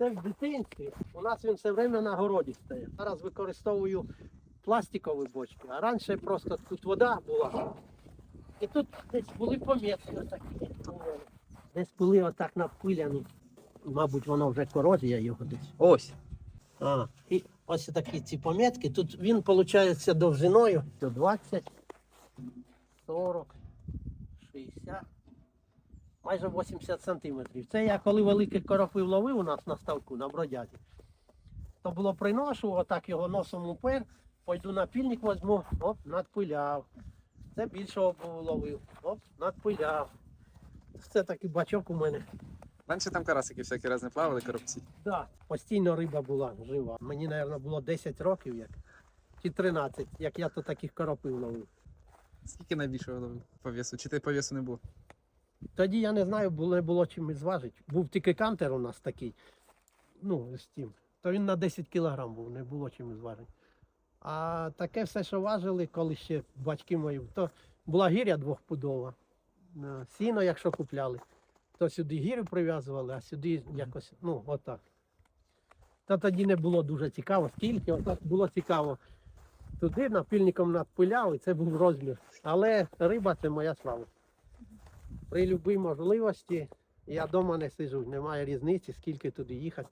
Це в дитинстві. У нас він все время на городі стоїть. Зараз використовую пластикові бочки, а раніше просто тут вода була. І тут десь були помітки такі. Десь були отак напиляні. Мабуть, воно вже корозія його десь. Ось. А, і ось такі ці помітки. Тут він виходить довжиною до 20, 40, 60, майже 80 сантиметрів. Це я коли великих коропів ловив у нас на ставку на бродязі, то було приношу, отак його носом упер, пойду на пільник возьму, оп, надпиляв. Це більшого ловив, оп, надпиляв. Це такий бачок у мене. Раніше там карасики всякі раз плавали, коробці. Да, постійно риба була жива. Мені, мабуть, було 10 років як, чи 13, як я то таких коропів ловив. Скільки найбільшого ловив по весу? Чи ти по весу не було? Тоді я не знаю, було, не було чим зважити. Був тільки кантер у нас такий, ну, з тим. То він на 10 кілограм був, не було чим зважити. А таке все, що важили, коли ще батьки мої, то була гіря двохпудова. Е, Сіно, якщо купляли, то сюди гірю прив'язували, а сюди якось, ну, отак. Та тоді не було дуже цікаво, скільки, отак було цікаво. Туди напільником надпиляв, і це був розмір. Але риба це моя слава. При будь-якій можливості я вдома не сижу, немає різниці, скільки туди їхати.